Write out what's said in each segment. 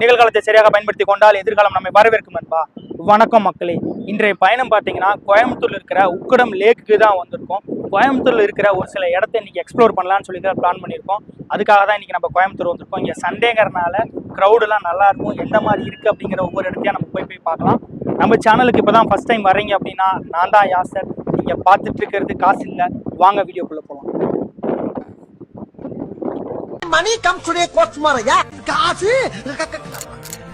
நிகழ்காலத்தை சரியாக பயன்படுத்தி கொண்டால் எதிர்காலம் நம்மை வரவேற்கும் நண்பா வணக்கம் மக்களே. இன்றைய பயணம் பார்த்தீங்கன்னா கோயம்புத்தூர்ல இருக்கிற உக்கடம் லேக்குக்கு தான் வந்திருக்கோம். கோயம்புத்தூர்ல இருக்கிற ஒரு சில இடத்த இன்னைக்கு எக்ஸ்ப்ளோர் பண்ணலாம்னு சொல்லி தான் பிளான் பண்ணியிருக்கோம். அதுக்காக தான் இன்னைக்கு நம்ம கோயம்புத்தூர் வந்திருக்கோம். இங்கே சண்டேங்கிறனால க்ரௌடெல்லாம் நல்லா இருக்கும். எந்த மாதிரி இருக்கு அப்படிங்கிற ஒவ்வொரு இடத்தையும் நம்ம போய் போய் பார்க்கலாம். நம்ம சேனலுக்கு இப்போ தான் ஃபர்ஸ்ட் டைம் வரீங்க அப்படின்னா நான் தான் யாசர். நீங்கள் பார்த்துட்டு இருக்கிறது காசு இல்லை. வாங்க வீடியோக்குள்ளே போகலாம் மணி கம் டுடே கோட்ஸ் மாரையா காசு?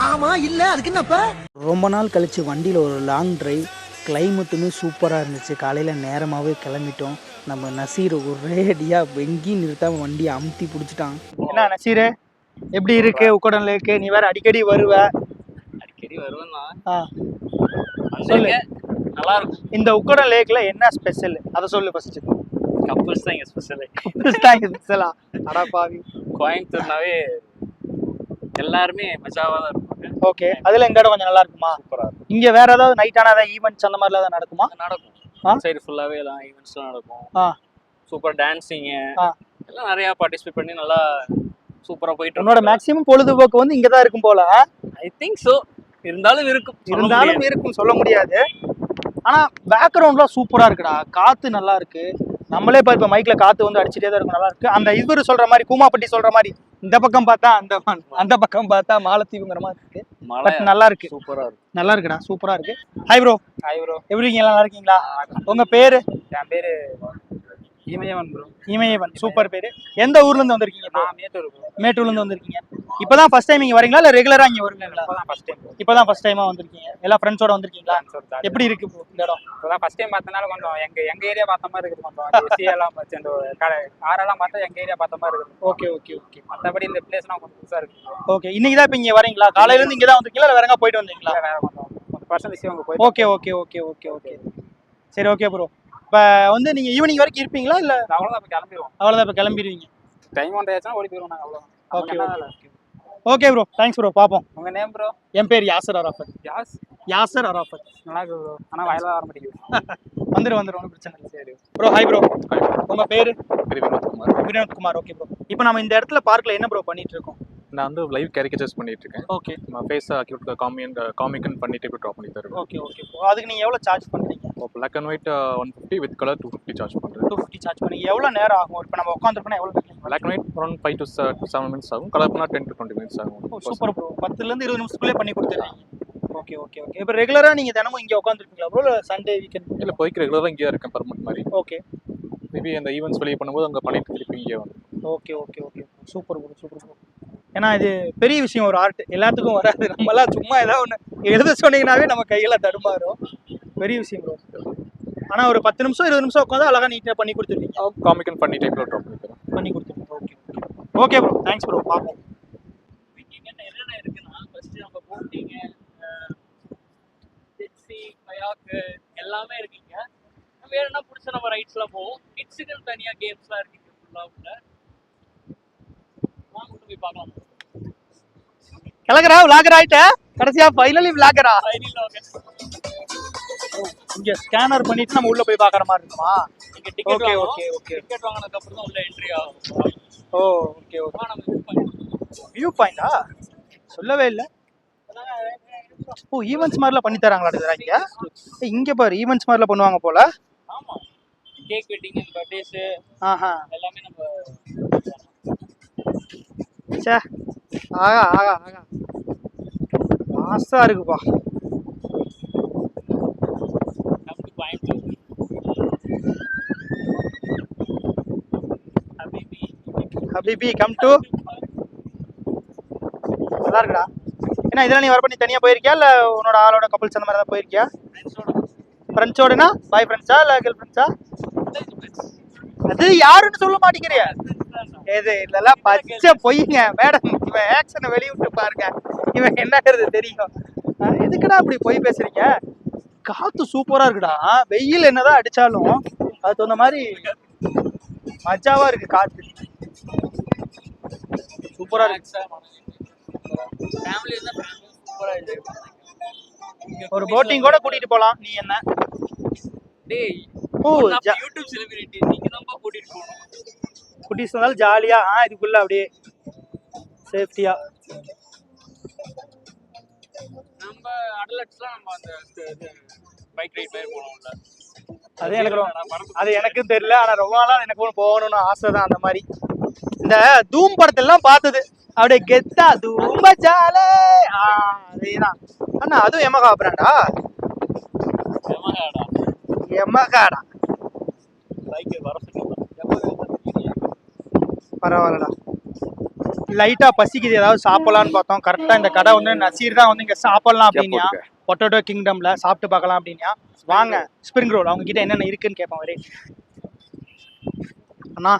ஆமா இல்ல அதுக்கு என்னப்ப? ரொம்ப நாள் கழித்து வண்டியில் ஒரு லாங் டிரைவ் கிளைமேட்டுமே சூப்பராக இருந்துச்சு. காலையில் நேரமாகவே கிளம்பிட்டோம். நம்ம நசீர் ஒரேடியாக எங்கேயும் நிறுத்தாமல் வண்டியை அமுத்தி பிடிச்சிட்டான். என்ன நசீரு? எப்படி இருக்கு? உக்கடம் லேக்கு நீ வேற அடிக்கடி வருவ. அடிக்கடி வருவேன் தான் சொல்லு. நல்லா இருக்கும். இந்த உக்கடம் லேக்ல என்ன ஸ்பெஷல் அதை சொல்லு ஃபர்ஸ்ட் கப்பல்ஸ் தான் இங்க ஸ்பெஷல் ஸ்பெஷலா அடா பாவி கோயம்புத்தூர்னாவே எல்லாருமே மஜாவா தான் இருப்பாங்க. ஓகே. அதுல இந்த இடம் கொஞ்சம் நல்லா இருக்குமா? சூப்பரா இருக்கும். இங்க வேற ஏதாவது நைட் ஆனா ஏதாவது ஈவெண்ட்ஸ் அந்த மாதிரிலாம் ஏதாவது நடக்குமா? நடக்கும்? சைடு ஃபுல்லாவே எல்லாம் ஈவெண்ட்ஸ்லாம் நடக்கும். சூப்பர் டான்சிங்கு ஆ. எல்லாம் நிறைய பார்ட்டிசிபேட் பண்ணி நல்லா சூப்பரா போயிட்டு உன்னோட மேக்ஸிமம் பொழுதுபோக்கு வந்து இங்க தான் இருக்கும் போல ஐ திங்க் சோ இருந்தாலும் இருக்கும். இருந்தாலும். இருக்கும் சொல்ல முடியாது. ஆனா பேக்ரவுண்ட்லாம் சூப்பரா இருக்குடா. காத்து நல்லா இருக்கு. நம்மளே இப்ப இப்ப மைக்ல காத்து வந்து அடிச்சுட்டே தான் இருக்கும் நல்லா இருக்கு. அந்த இவரு சொல்ற மாதிரி கூமாப்பட்டி சொல்ற மாதிரி இந்த பக்கம் பார்த்தா அந்த அந்த பக்கம் பார்த்தா மாலத்தீவுங்கிற மாதிரி இருக்கு. பட் நல்லா இருக்கு. சூப்பரா இருக்கும் நல்லா இருக்குடா சூப்பரா இருக்கு. ஹாய் ப்ரோ ஹாய் ப்ரோ எப்படி நல்லா இருக்கீங்களா? உங்க பேரு? என் பேரு இமயவன் ப்ரோ இமயவன் சூப்பர் பேரு. எந்த ஊர்ல இருந்து வந்திருக்கீங்க? நான் மேட்டூர் ப்ரோ மேட்டூர்ல இருந்து வந்திருக்கீங்க. இப்பதான் ஃபர்ஸ்ட் டைம் இங்க வரீங்களா? இல்ல ரெகுலரா இங்க வருவீங்களா? ஃபர்ஸ்ட் டைம் இப்பதான் ஃபர்ஸ்ட் டைமா வந்திருக்கீங்க. எல்லா ஃப்ரெண்ட்ஸோட வந்திருக்கீங்களா? எப்படி இருக்கு இந்த இடம்? இப்பதான் ஃபர்ஸ்ட் டைம் பார்த்தனால கொஞ்சம் எங்க எங்க ஏரியா பார்த்த மாதிரி இருக்குது கொஞ்சம் சி எல்லாம் பார்த்து அந்த கடை ஆறெல்லாம் பார்த்தா எங்க ஏரியா பார்த்த மாதிரி இருக்குது ஓகே ஓகே ஓகே மற்றபடி இந்த பிளேஸ்லாம் கொஞ்சம் புதுசா இருக்கு ஓகே இன்னைக்கு தான் இப்போ இங்க வரீங்களா? காலையில இருந்து இங்க தான் வந்திருக்கீங்களா? இல்ல வேற எங்க போயிட்டு வந்தீங்களா? வேற கொஞ்சம் போய் okay okay okay okay okay சரி ஓகே ப்ரோ இப்போ வந்து நீங்க ஈவினிங் வரைக்கும் இருப்பீங்களா இல்ல? அவ்வளோதான் இப்போ கிளம்பிடுவோம் அவ்வளவுதான் இப்போ கிளம்பிடுவீங்க டைம் ஒன்றரை ஆச்சுன்னா ஓடி போயிடுவோம் நாங்கள் அவ்வளோ okay okay bro thanks bro பாப்போம். உங்க நேம் ப்ரோ என் பேர் யாசர் அராஃபத். யாஸ்? யாசர் அராஃபத். நல்லா இருக்கு ப்ரோ ஆனால் வயலாக வர மாட்டேங்குது. வந்துரு வந்துரு. ஒன்றும் பிரச்சனை இல்லை. சரி ப்ரோ ஹாய் ப்ரோ உங்க பேரு? வினோத்குமார் வினோத்குமார் ஓகே ப்ரோ இப்போ நம்ம இந்த இடத்துல பார்க்ல என்ன ப்ரோ பண்ணிட்டு இருக்கோம்? நான் வந்து லைவ் கேரிகேச்சர்ஸ் பண்ணிட்டு இருக்கேன் ஓகே ஃபேஸ் அக்யூட் காமியன் காமிக்கன் பண்ணிட்டு இப்போ ட்ராப் பண்ணி தருவேன் ஓகே ஓகே அதுக்கு நீங்க எவ்வளவு சார்ஜ் பண்றீங்க? இப்போ black and white one fifty with colour two fifty charge பண்ணுறேன் டூ ஃபிஃப்டி சார்ஜ் பண்ணி எவ்வளவு நேரம் ஆகும்? இப்போ நம்ம உட்காந்துருக்கோம் எவ்வளவு நேரம் black and white around five to seven minutes ஆகும். கலர் பண்ணால் டென் டு டுவெண்ட்டி மினிட்ஸ் ஆகும். சூப்பர் ப்ரோ பத்துல இருந்து இருபது நிமிஷத்துக்குள்ளே பண்ணி கொடுத்துருக்கீங்க ஓகே ஓகே ஓகே இப்போ ரெகுலரா நீங்க தினமும் இங்க உட்காந்துருக்கீங்களா ப்ரோ சண்டே வீக்கெண்ட் இல்லை போய்க்கு ரெகுலராக இங்கேயே இருக்கேன் பர்மனெண்ட் மாதிரி. ஓகே மேபி அந்த ஈவெண்ட்ஸ் வெளியே பண்ணும்போது அங்கே பண்ணிட்டு திருப்பி இங்கே வந்து okay okay okay super bro super bro ஏன்னா இது பெரிய விஷயம் ஒரு ஆர்ட் எல்லாத்துக்கும் வராது. நம்மலாம் சும்மா ஏதாவது ஒன்று எழுத சொன்னீங்கன்னாவே நம்ம கையில தடுமாறும். பெரிய விஷயம் ப்ரோ ஆனா ஒரு பத்து நிமிஷம் இருபது நிமிஷம் உட்காந்து அழகா நீட்டாக பண்ணி கொடுத்துருக்கீங்க காமிக்கன் பண்ணி டைப்பில் ட்ராப் பண்ணி கொடுத்துருக்கீங்க okay okay bro thanks bro பார்ப்போம் என்னென்ன இருக்குன்னா ஃபர்ஸ்ட் நம்ம போட்டிங்க கயாக்கு எல்லாமே இருக்குங்க. வேணும்னா பிடிச்ச நம்ம ரைட்ஸ்லாம் போவோம். கிட்ஸுக்குன்னு தனியாக கேம்ஸ்லாம் இருக்குங்க ஃபுல்லாக உள்ள. வாங்க போய் பார்க்கலாம் கிளக்குறா விளாகர் ஆயிட்ட? கடைசியா ஃபைனலி விளாகரா இங்க ஸ்கேனர் பண்ணிட்டு நம்ம உள்ள போய் பார்க்குற மாதிரி இருக்குமா? நீங்க டிக்கெட் வாங்கணும். okay, okay. டிக்கெட் வாங்கினதுக்கு அப்புறம் தான் உள்ள என்ட்ரி ஆகும். ஓ ஓகே ஓகே நம்ம வியூ பாயிண்டா சொல்லவே இல்லை. ஓ ஈவெண்ட்ஸ் மாதிரிலாம் பண்ணி தராங்களா இங்க? இங்க பாரு ஈவெண்ட்ஸ் மாதிரிலாம் பண்ணுவாங்க போல. ஆமா. கேக் வெட்டிங் பர்த்டேஸ் ஆஹா. எல்லாமே நம்ம ச்சே. ஆகா ஆகா ஆகா. மாசா இருக்குப்பா. ஹபிபி ஹபிபி கம் டு நல்லா இருக்குடா. ஏன்னா இதெல்லாம் நீ வரப்ப நீ தனியா போயிருக்கியா? இல்ல உன்னோட ஆளோட கப்பல்ஸ் அந்த மாதிரி தான். போயிருக்கியா ஃப்ரெண்ட்ஸோடனா பாய் ஃப்ரெண்ட்ஸா இல்ல கேர்ள் ஃப்ரெண்ட்ஸா அது யாருன்னு சொல்ல மாட்டேங்கிறியா? எது இதெல்லாம் பச்சை பொய்ங்க. மேடம் இவன் ஆக்ஷனை வெளியிட்டு பாருங்க. இவன் என்னங்கிறது தெரியும்? எதுக்குடா அப்படி பொய் பேசுறீங்க? காத்து சூப்பரா இருக்குடா. வெயில் என்னதான் அடிச்சாலும் அது தகுந்த மாதிரி மஜாவா இருக்கு காத்து. சூப்பரா இருக்கு. ஒரு போட்டிங் கூட கூட்டிட்டு போலாம். நீ என்ன? டேய் ஓ யூடியூப் செலிபிரிட்டி நீங்க தான் கூட்டிட்டு போகணும். குட்டீஸ் வந்தாலும் ஜாலியா ஆ இதுக்குள்ள அப்படியே சேஃப்டியா அடலட்ஸ்லாம் நம்ம அந்த பைக் ரைட் மாதிரி போனோம்ல அது எனக்கு அது எனக்கும் தெரியல ஆனா ரொம்ப நாளா எனக்கு போகணும்னு ஆசை தான் அந்த மாதிரி. இந்த தூம் படத்தெல்லாம் பார்த்தது. அப்படியே கெத்தா தூம்பச்சாலே. ஆ, அதேதான். அண்ணா அதுவும் எமகா பிராண்டா எமகாடா பரவாயில்லடா. லைட்டா பசிக்குது. ஏதாவது சாப்பிடலாம்னு பார்த்தோம். கரெக்டா இந்த கடை வந்து நசீர் தான் வந்து இங்க சாப்பிடலாம் அப்படின்னா. பொட்டேட்டோ கிங்டம்ல சாப்பிட்டு பார்க்கலாம் அப்படின்னா. வாங்க ஸ்ப்ரிங் ரோல் அவங்க கிட்ட என்னென்ன இருக்குன்னு கேட்போம் வரே அண்ணா.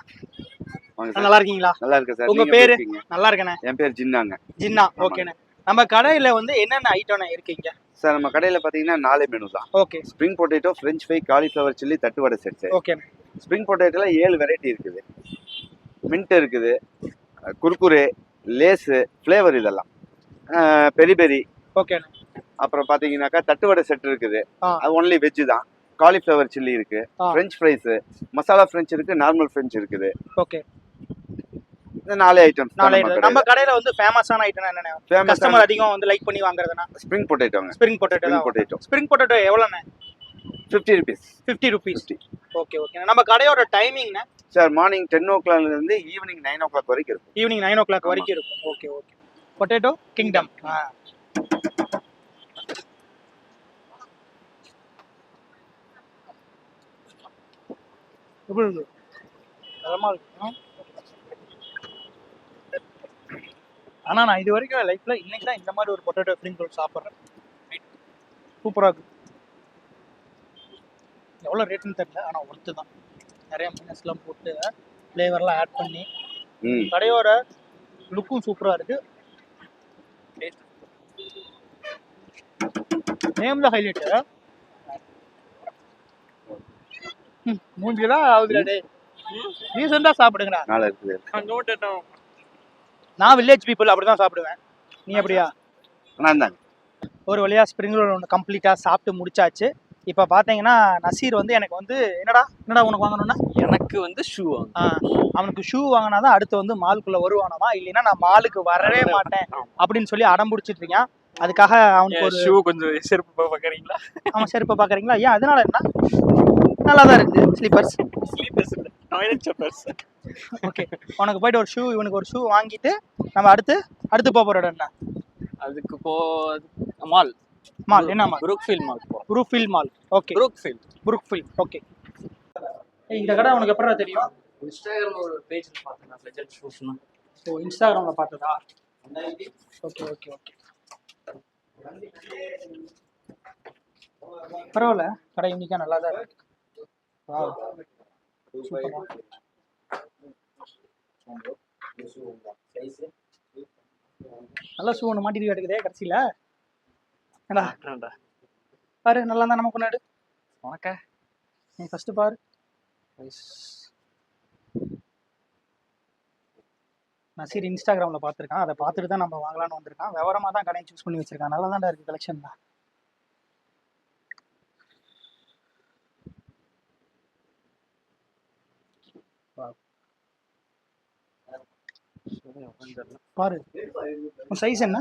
நல்லா இருக்கீங்களா? நல்லா இருக்கு சார். உங்க பேரு? நல்லா இருக்கேண்ணே என் பேர் ஜின்னாங்க. ஜின்னா ஓகேண்ணே நம்ம கடையில வந்து என்னென்ன ஐட்டம்ண்ணே இருக்கீங்க? சார் நம்ம கடையில பாத்தீங்கன்னா நாலே மெனு தான். Okay spring potato French fry cauliflower chilli தட்டுவடை செட் ஓகேண்ணே ஸ்ப்ரிங் பொட்டேட்டோல ஏழு வெரைட்டி இருக்குது. மின்ட் இருக்குது. குர்குரே லேஸு ஃப்ளேவர் இதெல்லாம். பெரி பெரி. ஓகேண்ணே அப்புறம் பாத்தீங்கன்னாக்கா தட்டுவடை செட் இருக்குது. அது ஒன்லி வெஜ் தான். காலிஃப்ளவர் சில்லி இருக்கு. ஃப்ரெஞ்ச் ஃப்ரைஸ் மசாலா ஃப்ரெஞ்ச் இருக்கு நார்மல் ஃப்ரெஞ்ச் இருக்குது. ஓகே இந்த நாலே ஐட்டம்ஸ் நாளை நம்ம கடையில வந்து ஃபேமஸான ஐட்டம் என்னென்ன? கஸ்டமர் அதிகம் வந்து லைக் பண்ணி வாங்குறதுனா spring பொட்டேட்டோங்க spring potato spring potato spring potato எவ்வளோண்ணே? Fifty rupees fifty rupees okay okay நம்ம கடையோட டைமிங்ண்ணே சார் மார்னிங் டென் ஓ கிளாக்ல இருந்து ஈவினிங் நைன் ஓ கிளாக் வரைக்கும் இருக்கும். ஈவினிங் நைன் ஓ கிளாக் வரைக்கும் இருக்கும். ஓகே ஓகே பொட்டேட்டோ கிங்டம் ஆ. எப்படி இருக்கு? தரமா இருக்கு. ஆ? ஆனா நான் இது வரைக்கும் லைஃப்ல இன்னைக்கு தான் இந்த மாதிரி ஒரு பொட்டேட்டோ ஃப்ரிங் ரோல் சாப்பிட்றேன். சூப்பரா இருக்கு. எவ்வளோ ரேட்டுன்னு தெரியல ஆனா ஒர்த்து தான். நிறைய மைனஸ்லாம் போட்டு ஃப்ளேவர்லாம் ஆட் பண்ணி கடையோட லுக்கும் சூப்பரா இருக்கு. நேம் தான் ஹைலைட் மூஞ்சிலாம் ஆகுதுடா டேய். ரீசெண்டாக சாப்பிடுங்கடா. நாளை இருக்குது. நான் வில்லேஜ் பீப்புள் அப்படி தான் சாப்பிடுவேன். நீ அப்படியா ஆனால் இருந்தாங்க ஒரு வழியா ஸ்ப்ரிங் ரோல் ஒன்று கம்ப்ளீட்டாக சாப்பிட்டு முடிச்சாச்சு. இப்போ பார்த்தீங்கன்னா நசீர் வந்து எனக்கு வந்து என்னடா என்னடா உனக்கு வாங்கணும்னா? எனக்கு வந்து ஷூ அவனுக்கு ஷூ வாங்கினா தான் அடுத்து வந்து மாலுக்குள்ள வருவானாமா? இல்லைன்னா நான் மாலுக்கு வரவே மாட்டேன் அப்படின்னு சொல்லி அடம் பிடிச்சிட்டு இருக்கான். அதுக்காக அவனுக்கு ஒரு ஷூ கொஞ்சம் செருப்பு பார்க்குறீங்களா அவன் செருப்பை பார்க்குறீங்களா ஏன் அதனால என்ன? நல்லா தான் இருக்கு ஸ்லீப்பர்ஸ் ஸ்லீப்பர்ஸ் டாய்லெட் செப்பர்ஸ் ஓகே உனக்கு போயிட்டு ஒரு ஷூ இவனுக்கு ஒரு ஷூ வாங்கிட்டு நம்ம அடுத்து அடுத்து போக போகிற என்ன? அதுக்கு போ மால் மால் என்ன mall Brookfield mall Brookfield mall okay Brookfield Brookfield okay இந்த கடை உனக்கு எப்படா தெரியும்? இன்ஸ்டாகிராம் ஒரு பேஜ் பார்த்தேன் நான் லெஜண்ட் ஷூஸ்னு ஸோ இன்ஸ்டாகிராமில் பார்த்ததா? ஓகே ஓகே ஓகே பரவாயில்ல. கடை யூனிக்காக நல்லா தான் இருக்கு. நல்ல ஷூ ஒன்று மாட்டிட்டு கிடக்குதே கடைசியில். ஏடா பாரு நல்லா தான் நம்ம கொண்டாடு உனக்கா? நீ ஃபர்ஸ்ட் பாரு. நசீர் இன்ஸ்டாகிராமில் பார்த்துருக்கான். அதை பார்த்துட்டு தான் நம்ம வாங்கலாம்னு வந்திருக்கான். விவரமாக தான் கடையை சூஸ் பண்ணி வச்சிருக்கான். நல்லா தான்டா இருக்கு கலெக்ஷன் தான் பாரு. உன் சைஸ் என்ன?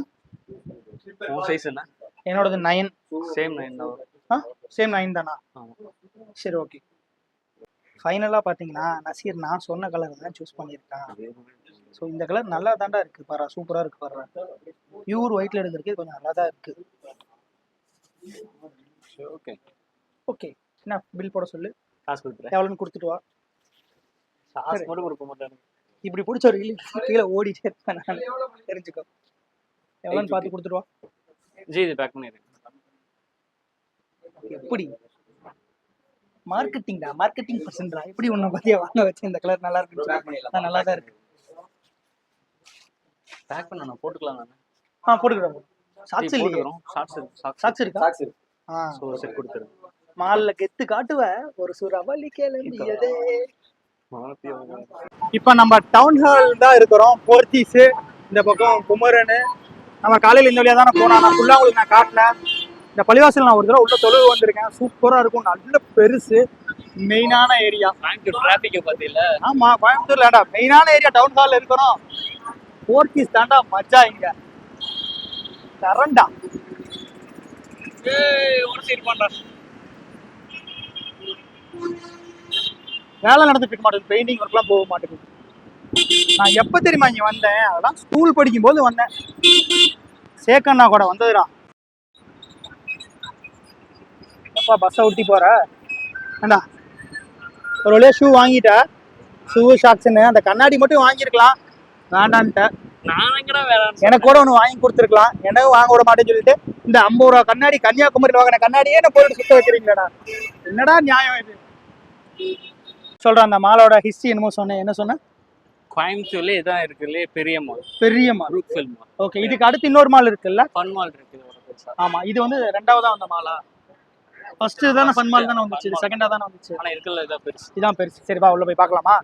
உன் சைஸ் என்ன? என்னோடது நைன் சேம் நைன் தான். ஆ? சேம் நைன் தானா. சரி ஓகே ஃபைனலாக பார்த்தீங்கன்னா நசீர் நான் சொன்ன கலர் தான் சூஸ் பண்ணியிருக்கான். ஸோ இந்த கலர் நல்லா தாண்டா இருக்கு பாரு சூப்பராக இருக்கு பாரு. பியூர் ஒயிட்ல எடுக்கிறதுக்கு கொஞ்சம் நல்லா தான் இருக்கு. ஓகே ஓகே என்ன பில் போட சொல்லு. காசு கொடுத்துறேன். எவ்வளோன்னு கொடுத்துட்டு வா. காசு மட்டும் கொடுக்க மாட்டேன். இப்படி பிடிச்ச ஒரு கீழே ஓடிட்டே இருப்பேன் நான். தெரிஞ்சுக்கோ. எவ்வளோன்னு பார்த்து கொடுத்துட்டு வா. ஜி இது பேக் பண்ணிடுறேன். எப்படி? மார்க்கெட்டிங்டா மார்க்கெட்டிங் பர்சன்டா எப்படி உன்னை பத்தியா வாங்க வச்சு இந்த கலர் நல்லா இருக்கு நல்லா தான் இருக்கு. பேக் பண்ண நான் போட்டுக்கலாம் நான். ஆ போட்டுக்கிறோம். சாக்ஸ் இல்லையே. போட்டுக்கிறோம். ஷார்ட்ஸ் ஷார்ட்ஸ் சாக்ஸ் இருக்கா? ஆ. ஸோ செட் கொடுத்துருங்க. மால்ல கெத்து காட்டுவ? ஒரு சுரவலி மாலத்தீவு இப்போ நம்ம டவுன் ஹால் தான் இருக்கிறோம். போர்த்தீஸ் இந்த பக்கம் குமரன் நம்ம காலையில் இந்த வழியாக தானே போனோம். நான் ஃபுல்லாக உங்களுக்கு நான் காட்டல. இந்த பள்ளிவாசல் நான் ஒரு தடவை உள்ள தொழுவு வந்திருக்கேன். சூப்பராக இருக்கும். நல்ல பெருசு. மெயினான ஏரியா டிராஃபிக்கை பார்த்தீங்களா? ஆமா கோயம்புத்தூர்லடா. மெயினான ஏரியா டவுன் ஹால் இருக்கிறோம். போர்த்தீஸ் தாண்டா மஜா இங்க. தரண்டா ஏய் ஒரு சீட் பண்றா வேலை நடந்துட்டு இருக்க மாட்டேங்குது. பெயிண்டிங் ஒர்க்லாம் போக மாட்டேங்குது. நான் எப்போ தெரியுமா இங்கே வந்தேன்? அதெல்லாம் ஸ்கூல் படிக்கும்போது வந்தேன். சேக்கண்ணா கூட வந்ததுடா. எப்பா பஸ்ஸை ஒட்டி போற? ஏண்டா? ஒரு வழியாக ஷூ வாங்கிட்ட. ஷூ ஷாக்ஸ்ன்னு அந்த கண்ணாடி மட்டும் வாங்கியிருக்கலாம். வேண்டான்ட்ட. நான் எங்கடா வேற எனக்கு கூட ஒன்று வாங்கி கொடுத்துருக்கலாம். எனக்கு வாங்க விட மாட்டேன்னு சொல்லிட்டு இந்த ஐம்பது ரூபா கண்ணாடி கன்னியாகுமரியில் வாங்கின கண்ணாடியே என்ன போட்டு சுத்த வைக்கிறீங்களாடா. என்னடா நியாயம் இது? சொல்கிறேன் அந்த மாலோட ஹிஸ்ட்ரி என்னமோ சொன்னேன். என்ன சொன்னேன் கோயம்புத்தூர்ல இதான் இருக்குல்ல பெரிய மால் பெரிய mall Brookefields mall okay இதுக்கு அடுத்து இன்னொரு மால் இருக்குல்ல? ஃபன் மால் பெருசா. ஆமா இது வந்து ரெண்டாவதா வந்த மாலா ஃபர்ஸ்ட் தானே ஃபன் மால் தானே வந்துச்சு செகண்டா தானே வந்துச்சு? ஆனா இருக்குல்ல இதான் பெருசு. இதான் பெருசு. சரி வா உள்ள போய் பார்க்கலாமா?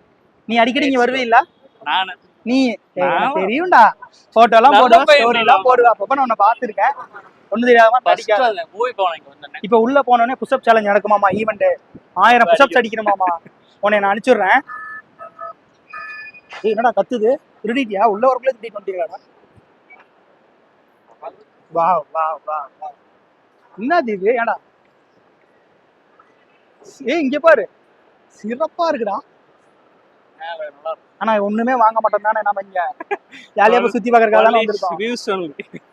நீ அடிக்கடி இங்க வருவே இல்ல? நான். நீ தெரியும்டா. போட்டோ எல்லாம் போடுவா ஸ்டோரி எல்லாம். போடுவா. அப்பப்ப நான் உன்னை பார்த்திருக்கேன். ஒண்ணு தெரியாம போனேன் வந்தேன். இப்ப உள்ள போனோடனே புஷ்அப் சேலஞ்ச் நடக்குமாமா ஈவெண்ட் ஆயிரம் புஷ்அப்ஸ் அடிக்கணுமாமா. உன்னை நான் அனுப்பிச்சுடுறேன். ஏய் என்னடா கத்துது? திருடிட்டியா? உள்ள வரக்குள்ள திருடிட்டு வந்துட்டீங்களாடா? வா வா வா வா என்னது இது? ஏடா ஏய் இங்க பாரு. சிறப்பா இருக்குடா. ஆனா ஒண்ணுமே வாங்க மாட்டோம் தானே நம்ம இங்க ஜாலியா போய் சுத்தி பார்க்கறதுக்காக தானே வந்திருக்கோம்.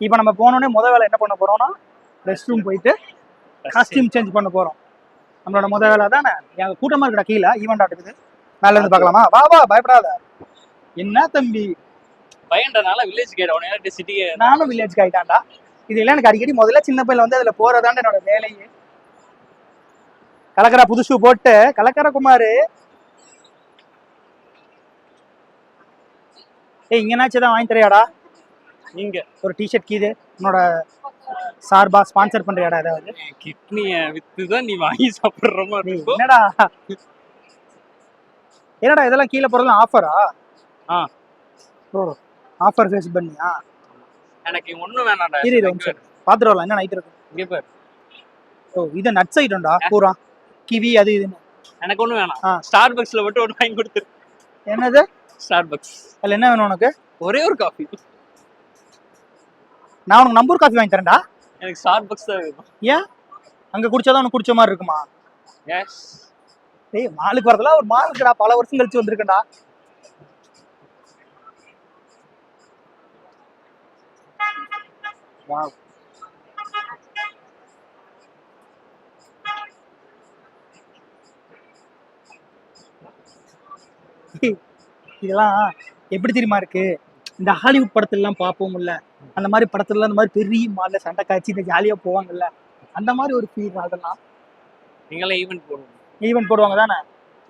இப்போ நம்ம போனோடனே முத வேலை என்ன பண்ண போறோம்னா ரெஸ்ட் ரூம் போயிட்டு காஸ்டியூம் சேஞ்ச் பண்ண போறோம். நம்மளோட முத வேலை தானே? கூட்டமா இருக்கடா கீழே ஈவெண்ட் ஆட்டுக்குது மேல இருந்து பார்க்கலாமா? வா வா பயப்படாத. என்ன தம்பி? பையன்றனால வில்லேஜ் கேட் அவனே சிட்டியே நானும் வில்லேஜ் ஆயிட்டான்டா இது எல்லாம் எனக்கு அடிக்கடி முதல்ல சின்ன பையில வந்து அதுல போறதாண்ட என்னோட வேலையே. கலக்கரா புது ஷூ போட்டு கலக்கர குமாரு. ஏய் இங்கனாச்சும் தான் வாங்கி தரையாடா நீங்க ஒரு டிஷர்ட் கீது. உன்னோட சார்பா ஸ்பான்சர் பண்றியாடா ஏதாவது? கிட்னிய வித்து தான் நீ வாங்கி சாப்பிடுற மாதிரி என்னடா? என்னடா இதெல்லாம் கீழே போறதெல்லாம் ஆஃபரா ஆ. ஓ ஆஃபர் ஃபேஸ் பண்ணியா? எனக்கு ஒண்ணும் வேணாம்டா. இரு இரு நிமிஷம். பாத்துட்டு வரலாம். என்ன நைட் இருக்கு இங்க பாரு. ஓ இது நட்ஸ் ஐட்டம்டா பூரா? கிவி அது இதுன்னு எனக்கு ஒண்ணும் வேணாம். ஆ. ஸ்டார் பக்ஸ்ல மட்டும் ஒன்று வாங்கி கொடுத்துரு. என்னது? ஸ்டார் பக்ஸ் அதுல என்ன வேணும் உனக்கு? ஒரே ஒரு காஃபி நான் உனக்கு நம்பூர் காஃபி வாங்கி தரேன்டா. எனக்கு ஸ்டார் பக்ஸ் தான் வேணும். ஏன்? அங்க குடிச்சாதான் உனக்கு குடிச்ச மாதிரி இருக்குமா? எஸ் டேய் மாலுக்கு வரதெல்லாம் ஒரு மாலுக்குடா. பல வருஷம் கழிச்சு வந்திருக்கேன்டா. Wow. இதெல்லாம் எப்படி தெரியுமா இருக்கு? இந்த ஹாலிவுட் படத்துலலாம் பார்ப்போம்ல. அந்த மாதிரி படத்துல அந்த மாதிரி பெரிய மால்ல சண்டை காய்ச்சி இந்த ஜாலியா போவாங்கல்ல. அந்த மாதிரி ஒரு ஃபீல் அதெல்லாம். நீங்களே ஈவென்ட் போடுவோம் ஈவென்ட் போடுவாங்க தானே?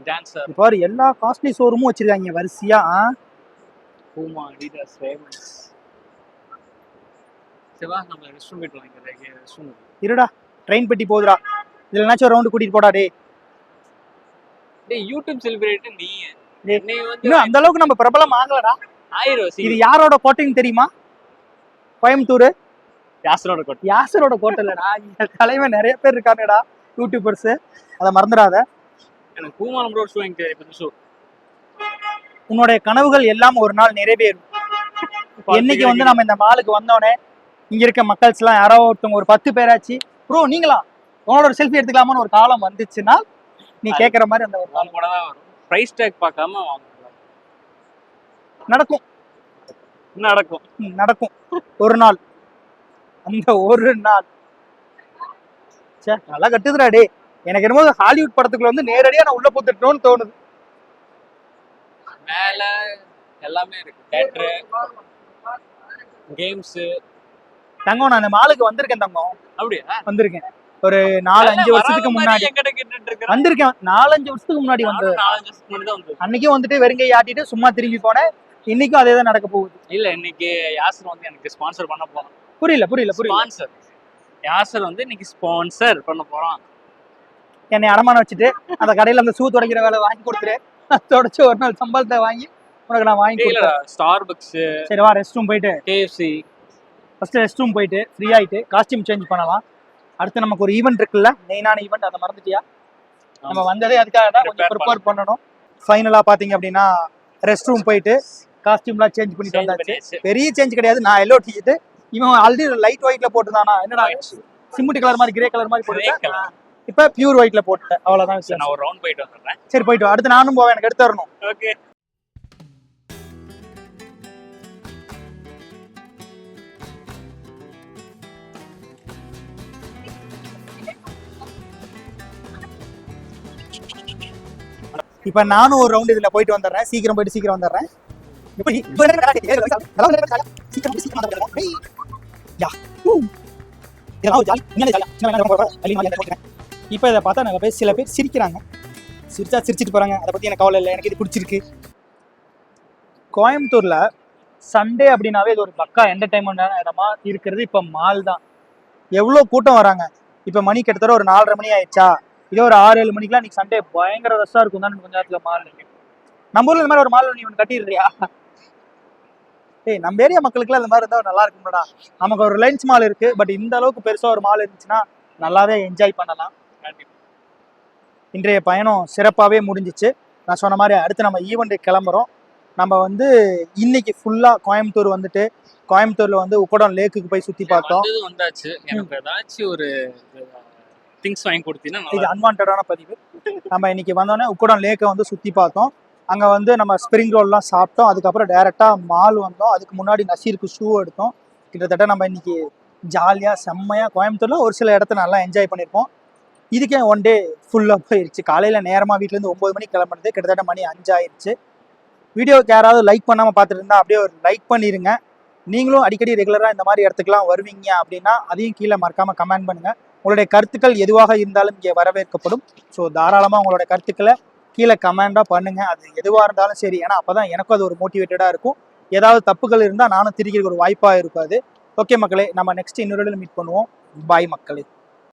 டான்ஸர் இப்போ எல்லா காஸ்ட்லி ஷோரூமும் வச்சிருக்காங்க வரிசையா? பூமா அடிடாஸ் ரேமன்ஸ் சிவா நம்ம ரெஸ்ட் ரூம் போயிட்டு வாங்கிக்கிறேன் ரெஸ்ட் ரூம் இருடா ட்ரெயின் பெட்டி போகுதுடா இதுல என்னாச்சும் ரவுண்டு கூட்டிட்டு போடா டே டேய் யூடியூப் செலிபிரேட் நீ. இன்னும் அந்த அளவுக்கு நம்ம பிரபலம் ஆகலடா. ஆயிரம் இது யாரோட கோட்டைன்னு தெரியுமா? கோயம்புத்தூர். யாசரோட கொட்டை யாசரோட கோட்டை இல்லடா. தலைவன் நிறைய பேர் இருக்காங்கடா யூடியூபர்ஸ் அதை மறந்துடாத. எனக்கு பூமா நம்பர் ஒரு ஷூ இப்போ ஷூ உன்னுடைய கனவுகள் எல்லாம் ஒரு நாள் நிறைவேறும். என்னைக்கு வந்து நம்ம இந்த மாலுக்கு வந்தோடனே இங்க இருக்க மக்கள்ஸ் எல்லாம் யாரோ ஒருத்தவங்க ஒரு பத்து பேராச்சு. ப்ரோ நீங்களா? உங்களோட ஒரு செல்ஃபி எடுத்துக்கலாமான்னு ஒரு காலம் வந்துச்சுன்னா நீ கேக்குற மாதிரி அந்த ஒரு வாங்க கூட தான் வரும். ப்ரைஸ் டேக் பார்க்காம நடக்கும். நடக்கும். நடக்கும். ஒரு நாள். அந்த ஒரு நாள். சே நல்லா கட்டுதுடா டே எனக்கு என்னமோ ஹாலிவுட் படத்துக்குள்ள வந்து நேரடியா நான் உள்ள போத்துட்டோம்னு தோணுது. மேல எல்லாமே இருக்கு. தேட்டரு கேம்ஸ் தங்கம் நான் அந்த மாலுக்கு வந்திருக்கேன் தங்கம். அப்படியா? வந்திருக்கேன். ஒரு நாலு அஞ்சு வருஷத்துக்கு முன்னாடி. வந்திருக்கேன். நாலஞ்சு வருஷத்துக்கு முன்னாடி வந்தது அன்னைக்கும் வந்துட்டு வெறுங்கை ஆட்டிட்டு சும்மா திரும்பி போனேன். இன்னைக்கும் அதே தான் நடக்க போகுது. இல்ல இன்னைக்கு யாசர் வந்து எனக்கு ஸ்பான்சர் பண்ண போறான். புரியல புரியல புரியல. ஸ்பான்சர் யாசர் வந்து இன்னைக்கு ஸ்பான்சர் பண்ண போறான். என்னை அடமானம் வச்சுட்டு அந்த கடையில அந்த ஷூ துடைக்கிற வேலை வாங்கி கொடுத்துரு. தொடச்சு ஒரு நாள் சம்பளத்தை வாங்கி உனக்கு நான் வாங்கி ஸ்டார் பக்ஸ் சரி வா ரெஸ்ட் ரூம் போயிட்டு. கேஎஃப்சி ஃபர்ஸ்ட் ரெஸ்ட் ரூம் போயிட்டு ஃப்ரீ ஆயிட்டு காஸ்டியூம் சேஞ்ச் பண்ணலாம். அடுத்து நமக்கு ஒரு ஈவெண்ட் இருக்குல்ல மெயினான ஈவெண்ட் அதை மறந்துட்டியா? நம்ம வந்ததே அதுக்காக தான் கொஞ்சம் ப்ரிப்பேர் பண்ணணும். ஃபைனலா பாத்தீங்க அப்படின்னா ரெஸ்ட் ரூம் போயிட்டு காஸ்டியூம்லாம் சேஞ்ச் பண்ணிட்டு வந்தாச்சு. பெரிய சேஞ்ச் கிடையாது. நான் எல்லோ டிக்கெட் இவன் ஆல்ரெடி லைட் ஒயிட்ல போட்டுதானா என்னடா சிமெண்ட் கலர் மாதிரி கிரே கலர் மாதிரி Grey போட்டு colour. இப்ப பியூர் ஒயிட்ல சரி விஷயம் நான் ஒரு ரவுண்ட் போயிட்டு வந்துடுறேன். சரி போயிட்டு. அடுத்து நானும் போவேன் எனக்கு எடுத்து வரணும் ஓகே இப்ப நானும் ஒரு ரவுண்ட் இதுல போயிட்டு வந்துடுறேன். சீக்கிரம் போயிட்டு சீக்கிரம் வந்துடுறேன். எப்படி? இப்ப இப்ப இதை பார்த்தா நிறைய பேர் சில பேர் சிரிக்கிறாங்க. சிரிச்சா சிரிச்சிட்டு போறாங்க. அதை பத்தி எனக்கு கவலை இல்லை. எனக்கு இது பிடிச்சிருக்கு. கோயம்புத்தூர்ல சண்டே அப்படின்னாவே இது ஒரு பக்கா என்டர்டைன்மெண்டான இடமா இருக்கிறது இப்ப மால் தான். எவ்வளோ கூட்டம் வராங்க. இப்ப மணி கிட்டத்தட்ட ஒரு நாலரை மணி ஆயிடுச்சா? இதே ஒரு ஆறு ஏழு மணிக்கெல்லாம் இன்னைக்கு சண்டே. பயங்கர ரஷ்ஷா இருக்கும் தான் கொஞ்ச நேரத்துல மால் நம்ம ஊர்ல இந்த மாதிரி ஒரு மால் நீ ஒன்று கட்டிடுறியா? ஏய் நம்ம ஏரியா மக்களுக்குலாம் இந்த மாதிரி இருந்தா நல்லா இருக்கும்டா நமக்கு ஒரு ரிலையன்ஸ் மால் இருக்கு பட் இந்த அளவுக்கு பெருசா ஒரு மால் இருந்துச்சுன்னா நல்லாவே என்ஜாய் பண்ணலாம். இன்றைய பயணம் சிறப்பாகவே முடிஞ்சிச்சு. நான் சொன்ன மாதிரி அடுத்து நம்ம ஈவெண்ட்டுக்கு கிளம்புறோம். நம்ம வந்து இன்னைக்கு ஃபுல்லாக கோயம்புத்தூர் வந்துட்டு கோயம்புத்தூர்ல வந்து உக்கடம் லேக்குக்கு போய் சுற்றி பார்த்தோம். வந்தாச்சு. எனக்கு ஏதாச்சும் ஒரு திங்ஸ் வாங்கி கொடுத்தீங்கன்னா இது அன்வான்டான பதிவு. நம்ம இன்னைக்கு வந்தோடனே உக்கடம் லேக்கை வந்து சுற்றி பார்த்தோம். அங்கே வந்து நம்ம ஸ்ப்ரிங் ரோல்லாம் சாப்பிட்டோம். அதுக்கப்புறம் டேரெக்டாக மால் வந்தோம். அதுக்கு முன்னாடி நசீருக்கு ஷூ எடுத்தோம். கிட்டத்தட்ட நம்ம இன்னைக்கு ஜாலியாக செம்மையாக கோயம்புத்தூரில் ஒரு சில இடத்த நல்லா என்ஜாய் பண்ணியிருப்போம் இதுக்கே ஒன் டே ஃபுல்லாக போயிடுச்சு காலையில் நேரமாக வீட்டிலேருந்து ஒம்பது மணிக்கு கிளம்புறது கிட்டத்தட்ட மணி அஞ்சாயிருச்சு வீடியோக்கு யாராவது லைக் பண்ணாமல் பார்த்துட்டு இருந்தால் அப்படியே ஒரு லைக் பண்ணிடுங்க நீங்களும் அடிக்கடி ரெகுலராக இந்த மாதிரி இடத்துக்குலாம் வருவீங்க அப்படின்னா அதையும் கீழே மறக்காமல் கமெண்ட் பண்ணுங்கள் உங்களுடைய கருத்துக்கள் எதுவாக இருந்தாலும் இங்கே வரவேற்கப்படும். ஸோ தாராளமாக உங்களோட கருத்துக்களை கீழே கமெண்டாக பண்ணுங்கள் அது எதுவாக இருந்தாலும் சரி. ஏன்னா அப்போ தான் எனக்கும் அது ஒரு மோட்டிவேட்டடாக இருக்கும். ஏதாவது தப்புகள் இருந்தால் நானும் திரிக்கிறதுக்கு ஒரு வாய்ப்பாக இருக்காது. ஓகே மக்களே நம்ம நெக்ஸ்ட் இன்னொரு மீட் பண்ணுவோம். பாய் மக்களே.